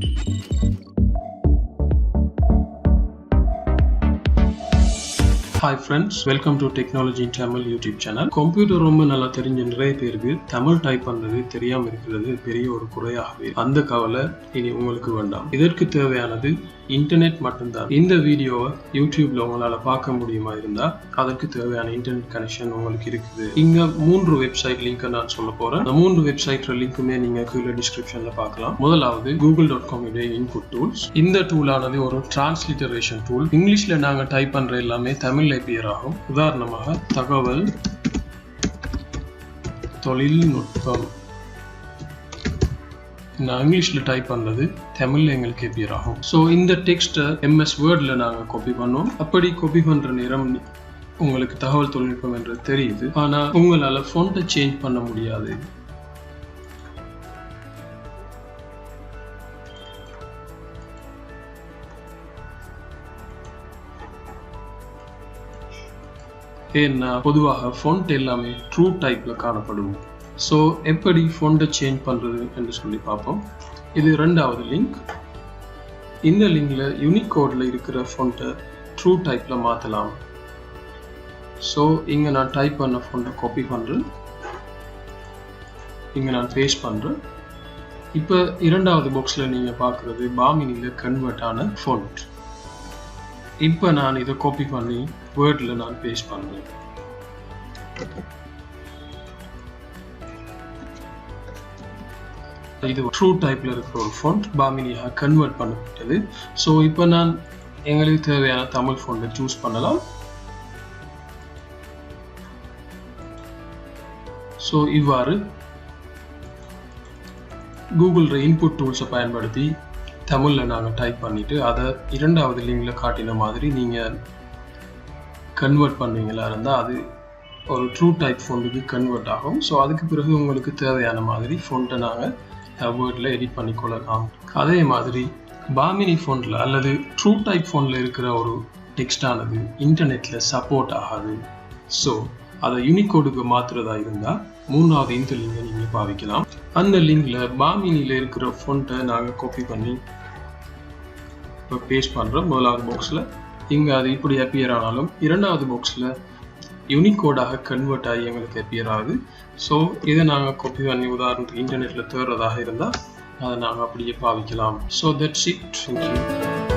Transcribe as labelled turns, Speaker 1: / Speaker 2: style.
Speaker 1: you hi friends welcome to technology Tamil YouTube channel computer ரொம்ப நல்லா தெரிஞ்ச நிறைய பேருக்கு தமிழ் டைப் பண்ணுறது தெரியாம இருக்கிறது பெரிய ஒரு குறையாகவே அந்த கவலை இனி உங்களுக்கு வேண்டாம். இதற்கு தேவையானது இன்டர்நெட் மட்டும்தான். இந்த வீடியோவை யூடியூப்ல உங்களால பார்க்க முடியுமா இருந்தா அதற்கு தேவையான இன்டர்நெட் கனெக்ஷன் உங்களுக்கு இருக்குது. இங்க மூன்று வெப்சைட் லிங்க் நான் சொல்ல போறேன். அந்த மூன்று வெப்சைட் லிங்க்குமே நீங்க கீழே டிஸ்கிரிப்ஷன்ல பார்க்கலாம். முதலாவது கூகுள் டாட் காம் உடைய இன்புட் டூல்ஸ் இந்த டூலானது ஒரு டிரான்ஸ்லிட்டரேஷன் டூல் இங்கிலீஷ்ல நாங்க டைப் பண்ற எல்லாமே தமிழ் appear ஆகும் உதாரணமாக தகவல் தொழில்நுட்பம். நான் இங்கிலீஷில் டைப் பண்ணது தமிழில் எங்களுக்கு appear ஆகும் ஸோ இந்த டெக்ஸ்ட்டை எம்எஸ் வேர்டில் நாங்கள் காப்பி பண்ணோம். அப்படி காப்பி பண்ணுற நேரம் உங்களுக்கு தகவல் தொழில்நுட்பம் என்று தெரியுது. ஆனால் உங்களால் ஃபோன்ட்டை சேஞ்ச் பண்ண முடியாது. ஏன்னா பொதுவாக ஃபோன்ட் எல்லாமே ட்ரூ டைப்பில் காணப்படும். ஸோ எப்படி ஃபோன்ட்டை சேஞ்ச் பண்ணுறது என்று சொல்லி பார்ப்போம். இது ரெண்டாவது லிங்க் இந்த லிங்கில் யூனிகோடில் இருக்கிற ஃபோன்ட்டை ட்ரூ டைப்பில் மாற்றலாம் ஸோ இங்கே நான் டைப் பண்ண ஃபோன்ட்டை காப்பி பண்ணுறேன் இங்கே நான் பேஸ்ட் பண்ணுறேன் இப்போ இரண்டாவது பாக்ஸில் நீங்கள் பார்க்குறது பாமினியில் கன்வெர்ட் ஆன ஃபோன்ட் இப்போ நான் இதை காப்பி பண்ணி வேர்டில் நான் பேஸ்ட் பண்ணுறேன் இது ட்ரூ டைப்பில் இருக்கிற ஒரு ஃபோன்ட் பாமினியாக கன்வெர்ட் பண்ணப்பட்டது. ஸோ இப்போ நான் எங்களுக்கு தேவையான தமிழ் ஃபோன்ட்டை சூஸ் பண்ணலாம். ஸோ இவ்வாறு கூகுளில் இன்புட் டூல்ஸை பயன்படுத்தி தமிழில் நாங்கள் டைப் பண்ணிவிட்டு அதை இரண்டாவது லிங்கில் காட்டின மாதிரி நீங்கள் கன்வெர்ட் பண்ணுவீங்களா இருந்தால் அது ஒரு ட்ரூ டைப் ஃபோனுக்கு கன்வெர்ட் ஆகும். ஸோ அதுக்கு பிறகு உங்களுக்கு தேவையான மாதிரி ஃபோன்ட்டை நாங்கள் வேர்டில் எடிட் பண்ணிக்கொள்ளலாம் அதே மாதிரி பாமினி ஃபோனில் அல்லது ட்ரூ டைப் ஃபோனில் இருக்கிற ஒரு டெக்ஸ்டானது இன்டர்நெட்டில் சப்போர்ட் ஆகாது. ஸோ அதை யூனிகோடுக்கு மாற்றுறதா இருந்தால் மூணாவது இந்த லிங்கை நீங்கள் பாவிக்கலாம். அந்த லிங்கில் பாமினியில் இருக்கிற ஃபோன்ட்டை நாங்கள் காப்பி பண்ணி இப்போ பேஸ்ட் பண்ணுறோம் முதலாவது பாக்ஸில் இங்கே அது இப்படி அப்பியர் ஆனாலும் இரண்டாவது பாக்ஸில் யூனிகோடாக கன்வெர்ட் ஆகி எங்களுக்கு அப்பியர் ஆகுது. ஸோ இதை நாங்கள் காப்பி பண்ணி உதாரணத்துக்கு இன்டர்நெட்டில் தேடுறதாக இருந்தால் அதை நாங்கள் அப்படியே பாவிக்கலாம். So that's it thank you